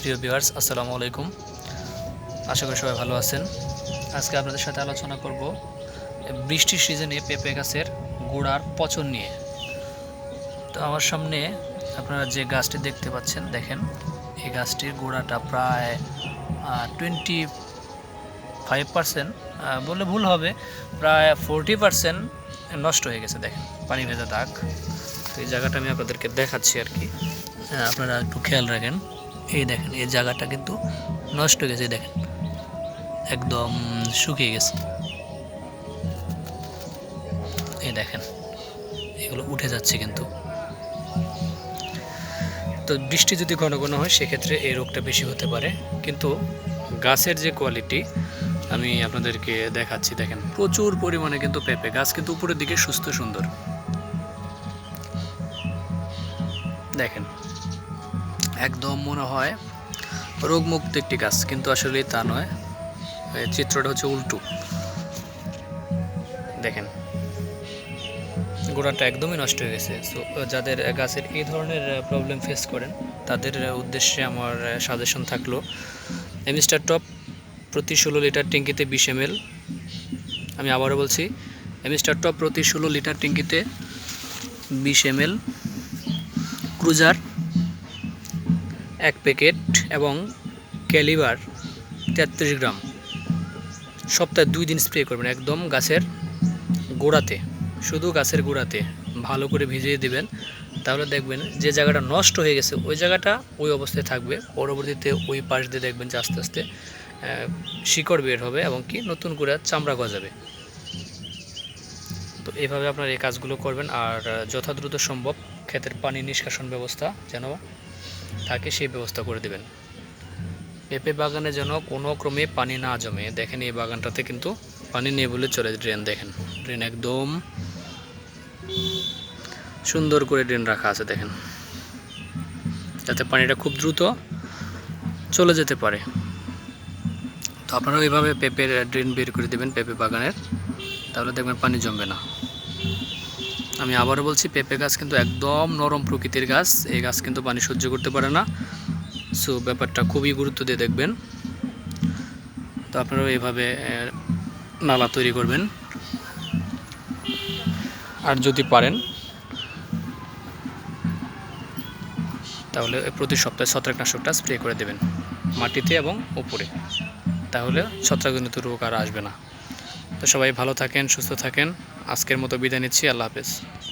প্রিয় ভিউয়ার্স, আসসালামু আলাইকুম। আশা করি সবাই ভালো আছেন। আজকে আপনাদের সাথে আলোচনা করব বৃষ্টির সিজনে পেঁপে গাছের গোড়ার পচন নিয়ে। তো আমার সামনে আপনারা যে গাছটি দেখতে পাচ্ছেন, দেখেন, এই গাছটির গোড়াটা প্রায় টোয়েন্টি ফাইভ পার্সেন্ট বললে ভুল হবে, প্রায় ফোরটি পার্সেন্ট নষ্ট হয়ে গেছে, দেখেন, পানি ভেজা দাগ। তো এই জায়গাটা আমি আপনাদেরকে দেখাচ্ছি আর কি। আপনারা একটু খেয়াল রাখেন। এই দেখেন, এই জায়গাটা কিন্তু নষ্ট হয়ে গেছে দেখেন। একদম শুকিয়ে গেছে। এই দেখেন, এগুলো উঠে যাচ্ছে কিন্তু। তো বৃষ্টি যদি ঘন ঘন হয়, সেক্ষেত্রে এই রোগটা বেশি হতে পারে। কিন্তু গাছের যে কোয়ালিটি আমি আপনাদেরকে দেখাচ্ছি, দেখেন, প্রচুর পরিমাণে কিন্তু পেঁপে গাছ কিন্তু উপরের দিকে সুস্থ সুন্দর। দেখেন একদম মনে হয় রোগমুক্ত একটি গাছ, কিন্তু আসলে তা নয়। চিত্রটা হচ্ছে উল্টো। দেখেন, গোড়াটা একদমই নষ্ট হয়ে গেছে। সো যাদের গাছের এই ধরনের প্রবলেম ফেস করেন, তাদের উদ্দেশ্যে আমার সাজেশন থাকল এমিস্টার টপ প্রতি ষোলো লিটার ট্যাঙ্কিতে বিশ এম আমি আবারও বলছি এমিস্টার টপ প্রতি ষোলো লিটার ট্যাঙ্কিতে বিশ এম ক্রুজার এক প্যাকেট এবং ক্যালিবার তেত্রিশ গ্রাম। সপ্তাহে দুই দিন স্প্রে করবেন একদম গাছের গোড়াতে, শুধু গাছের গোড়াতে। ভালো করে ভিজিয়ে দিবেন, তাহলে দেখবেন যে জায়গাটা নষ্ট হয়ে গেছে, ওই জায়গাটা ওই অবস্থায় থাকবে। পরবর্তীতে ওই পাশ দিয়ে দেখবেন যে আস্তে আস্তে শিকড় বের হবে এবং কি নতুন করে চামড়া গজাবে। তো এইভাবে আপনার এই কাজগুলো করবেন, আর যথাদ্রুত সম্ভব ক্ষেতের পানি নিষ্কাশন ব্যবস্থা যেন থাকে সেই ব্যবস্থা করে দেবেন। পেঁপে বাগানে যেন কোনো ক্রমে পানি না জমে। দেখেন এই বাগানটাতে কিন্তু পানি নেই বলে চলে ড্রেন, দেখেন। ড্রেন একদম সুন্দর করে ড্রেন রাখা আছে, দেখেন। যাতে পানিটা খুব দ্রুত চলে যেতে পারে। তো আপনারা ওইভাবে পেঁপের ড্রেন বের করে দেবেন, পেঁপে বাগানের। তাহলে দেখবেন পানি জমবে না। আমি আবারও বলছি পেঁপে গাছ কিন্তু একদম নরম প্রকৃতির গাছ। এই গাছ কিন্তু পানি সহ্য করতে পারে না। সো ব্যাপারটা খুবই গুরুত্ব দিয়ে দেখবেন। তো আপনারাও এইভাবে আহ, নালা তৈরি করবেন। আর যদি পারেন তাহলে প্রতি সপ্তাহে ছত্রাকনাশকটা স্প্রে করে দেবেন মাটিতে এবং উপরে। তাহলে ছত্রাকজনিত রোগ আর আসবে না। তো সবাই ভালো থাকেন সুস্থ থাকেন। আজকের মতো বিদায় নিচ্ছি আল্লাহ হাফেজ।